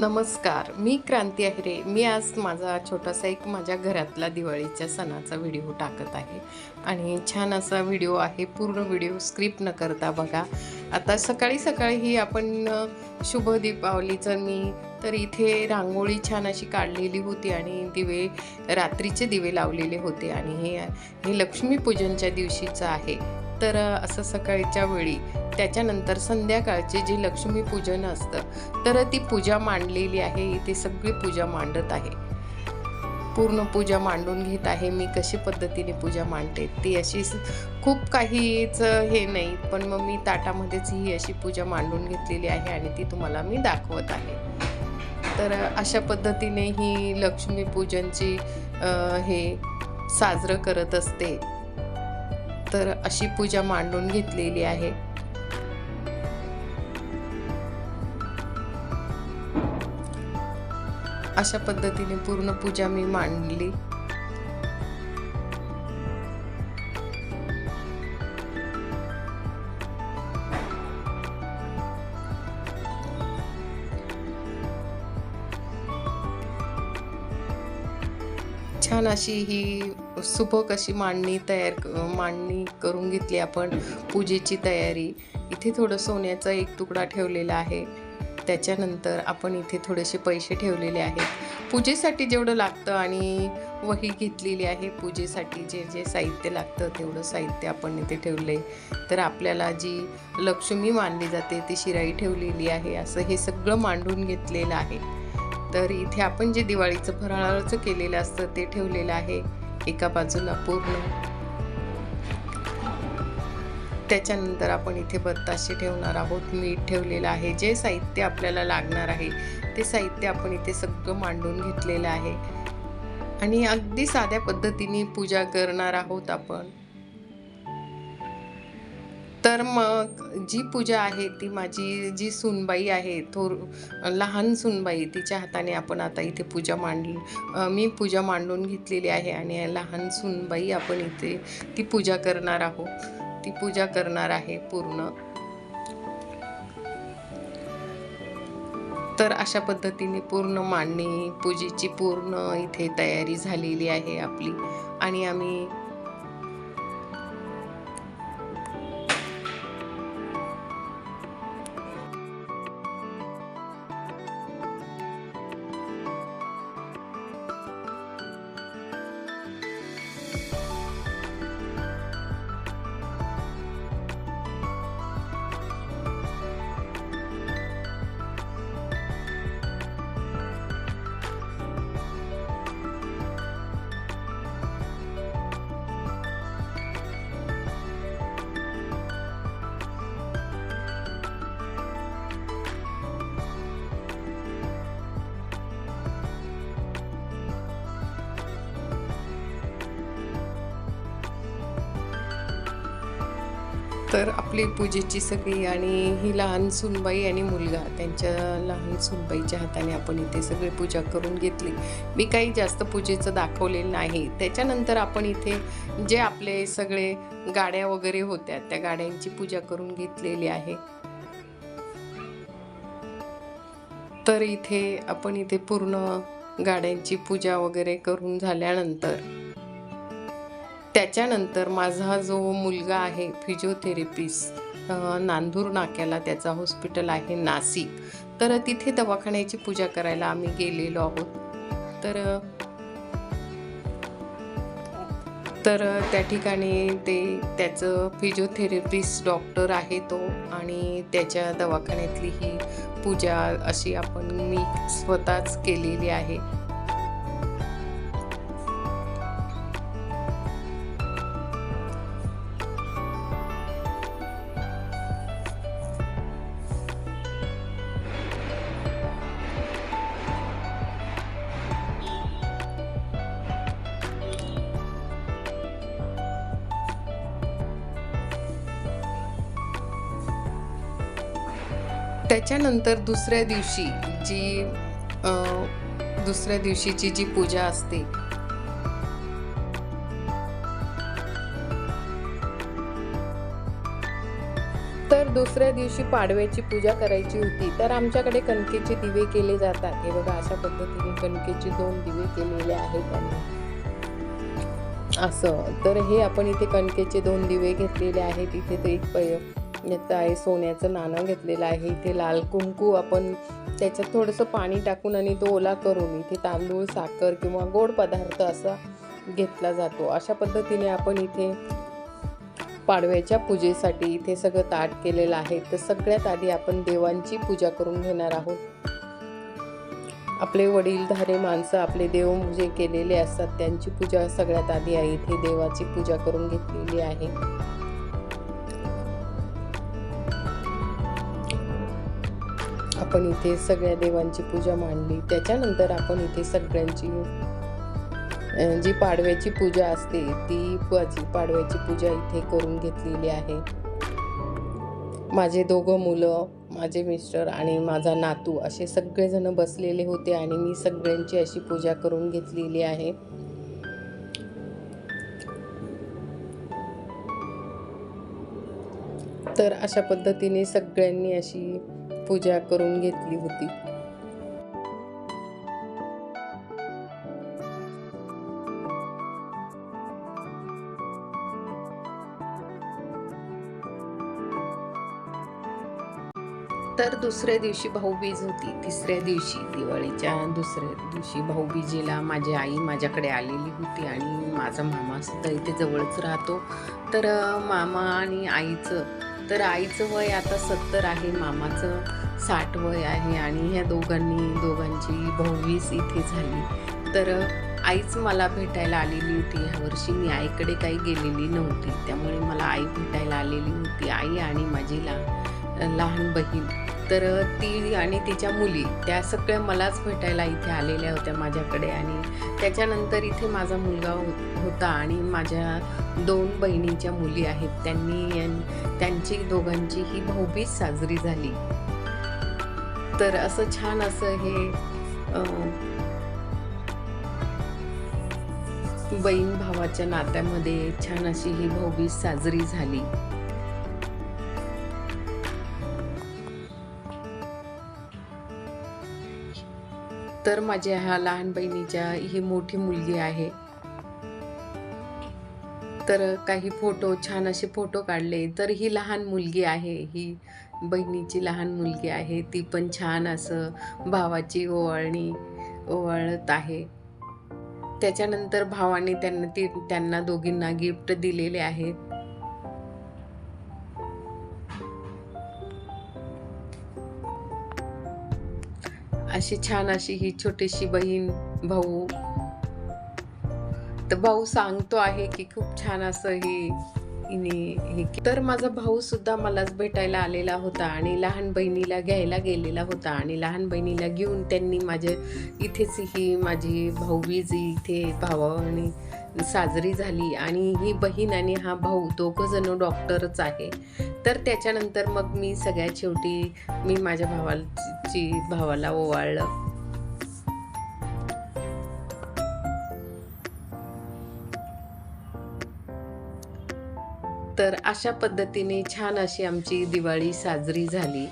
नमस्कार मी क्रांती अहिरे. मी आज माझा छोटासा एक माझ्या घरातला दिवाळीच्या सणाचा व्हिडिओ टाकत आहे. आणि छान असा व्हिडिओ आहे पूर्ण व्हिडिओ स्क्रिप्ट न करता बघा. आता सकाळी सकाळी ही आपण शुभ दीपावलीचं मी तर इथे रांगोळी छान अशी काढलेली होती आणि दिवे रात्रीचे दिवे लावलेले होते. आणि हे हे लक्ष्मीपूजनच्या दिवशीचं आहे. तर असं सकाळच्या वेळी त्याच्यानंतर संध्याकाळचे जे लक्ष्मीपूजन असतं तर ती पूजा मांडलेली आहे. इथे सगळी पूजा मांडत आहे. पूर्ण पूजा मांडून घेत आहे. मी कशी पद्धतीने पूजा मांडते ती अशी खूप काहीच हे नाही. पण मग मी ताटामध्येच ही अशी पूजा मांडून घेतलेली आहे आणि ती तुम्हाला मी दाखवत आहे. तर अशा पद्धतीने ही लक्ष्मीपूजनची हे साजरं करत असते. तर अशी पूजा मांडून घेतलेली आहे. अशा पद्धतीने पूर्ण पूजा मी मांडली. छान अशी ही सुबक अशी मांडणी तयार मांडणी करून घेतली आपण पूजेची तयारी. इथे थोडं सोन्याचा एक तुकडा ठेवलेला आहे. त्याच्यानंतर आपण इथे थोडेसे पैसे ठेवलेले आहेत. पूजेसाठी जेवढं लागतं आणि वही घेतलेली आहे पूजेसाठी जे जे साहित्य लागतं तेवढं साहित्य आपण इथे ठेवले तर आपल्याला जी लक्ष्मी मानली जाते ती शिराई ठेवलेली आहे. असं हे सगळं मांडून घेतलेलं आहे. तर इथे आपण जे दिवाळीचं फराळाचं केलेलं असतं ते ठेवलेलं आहे. एका बाजूला पूर्ण. त्याच्यानंतर आपण इथे बत्ताशे ठेवणार आहोत मीठ ठेवलेलं आहे जे साहित्य आपल्याला लागणार आहे ते साहित्य आपण इथे सगळं मांडून घेतलेलं आहे. आणि अगदी साध्या पद्धतीने पूजा करणार आहोत आपण. तर मग जी पूजा आहे ती माझी जी सुनबाई आहे थोर लहान सुनबाई तिच्या हाताने आपण आता इथे पूजा मांडली मी पूजा मांडून घेतलेली आहे आणि लहान सुनबाई आपण इथे ती पूजा करणार आहोत. ती पूजा करणार आहे पूर्ण. तर अशा पद्धतीने पूर्ण मांडणी पूजेची पूर्ण इथे तयारी झालेली आहे आपली. आणि आम्ही तर आपली पूजेची सगळी आणि ही लहान सुनबाई आणि मुलगा त्यांच्या लहान सुनबाईच्या हाताने आपण इथे सगळी पूजा करून घेतली. मी काही जास्त पूजेचं दाखवलेलं नाही. त्याच्यानंतर आपण इथे जे आपले सगळे गाड्या वगैरे होत्या त्या गाड्यांची पूजा करून घेतलेली आहे. तर इथे आपण इथे पूर्ण गाड्यांची पूजा वगैरे करून झाल्यानंतर त्याच्यानंतर माझा जो मुलगा आहे फिजिओथेरपिस्ट नांदूर नाक्याला त्याचा हॉस्पिटल आहे नाशिक तर तिथे दवाखान्याची पूजा करायला आम्ही गेलेलो आहोत. तर तर त्या ठिकाणी ते त्याचं फिजिओथेरपिस्ट डॉक्टर आहे तो आणि त्याच्या दवाखान्यातली ही पूजा अशी आपण मी स्वतःच केलेली आहे. त्याच्यानंतर दुसऱ्या दिवशी जी दुसऱ्या दिवशीची जी पूजा असते. तर दुसऱ्या दिवशी पाडव्याची पूजा करायची होती. तर आमच्याकडे कणकेचे दिवे केले जातात. हे बघा अशा पद्धतीने कणकेचे दोन दिवे केलेले आहेत असं. तर हे आपण इथे कणकेचे दोन दिवे घेतलेले आहेत. इथे ते एक पै याचं आहे सोन्याचं नाणं घेतलेलं आहे. इथे लाल कुंकू आपण त्याच्यात थोडंसं पाणी टाकून आणि तो ओला करून इथे तांदूळ साखर किंवा गोड पदार्थ असा घेतला जातो. अशा पद्धतीने आपण इथे पाडव्याच्या पूजेसाठी इथे सगळं ताट केलेलं आहे. तर सगळ्यात आधी आपण देवांची पूजा करून घेणार आहोत. आपले वडीलधारे माणसं आपले देव जे केलेले असतात. त्यांची पूजा सगळ्यात आधी आहे. इथे देवाची पूजा करून घेतलेली आहे. आपण इथे सगळ्या देवांची पूजा मांडली. त्याच्यानंतर आपण इथे सगळ्यांची जी पाडव्याची पूजा असते ती पाडव्याची पूजा इथे करून घेतलेली आहे. माझे दोघं मुलं माझे मिस्टर आणि माझा नातू असे सगळेजण बसलेले होते आणि मी सगळ्यांची अशी पूजा करून घेतलेली आहे. तर अशा पद्धतीने सगळ्यांनी अशी पूजा करून घेतली होती. तर दुसऱ्या दिवशी भाऊबीज होती. तिसऱ्या दिवशी दिवाळीच्या दुसऱ्या दिवशी भाऊबीजेला माझी आई माझ्याकडे आलेली होती आणि माझा मामा सुद्धा इथे जवळच राहतो. तर मामा आणि आईचं तर आईचं वय आता सत्तर आहे मामाचं साठ वय आहे आणि ह्या दोघांनी दोघांची भाऊवीस इथे झाली. तर आईच मला भेटायला आलेली होती. ह्या वर्षी मी आईकडे काही गेलेली नव्हती. त्यामुळे मला आई भेटायला आलेली होती आई आणि माझी ला लहान बहीण. तर ती आणि तिच्या मुली त्या सगळ्या मलाच भेटायला इथे आलेल्या होत्या माझ्याकडे. आणि त्याच्यानंतर इथे माझा मुलगा हो- होता आणि माझ्या दोन बहिणीच्या मुली आहेत. त्यांनी त्यांची दोघांची ही भाऊबीज साजरी झाली. तर असं छान असं हे बहीण भावाच्या नात्यामध्ये छान अशी ही भाऊबीज साजरी झाली. तर माझ्या ह्या लहान बहिणीच्या ही मोठी मुलगी आहे. तर काही फोटो छान असे फोटो काढले. तर ही लहान मुलगी आहे. ही बहिणीची लहान मुलगी आहे. ती पण छान असं भावाची ओवाळणी ओवाळत आहे. त्याच्यानंतर भावाने त्यांना ती त्यांना दोघींना गिफ्ट दिलेले आहेत. अशी छान अशी ही छोटीशी बहीण भाऊ. तर भाऊ सांगतो आहे की खूप छान असं हे हिने तर माझा भाऊ सुद्धा मलाच भेटायला आलेला होता आणि लहान बहिणीला घ्यायला गेलेला होता आणि लहान बहिणीला घेऊन त्यांनी माझे इथेच ही माझी भाऊबीज इथे भावा आणि साजरी झाली आणि ही बहीण आणि हा भाऊ दोघं जण डॉक्टरच आहे. तर त्याच्यानंतर मग मी सगळ्यात शेवटी मी माझ्या भावाची भावाला ओवाळलं. तर अशा पद्धतीने छान अशी आमची दिवाळी साजरी झाली.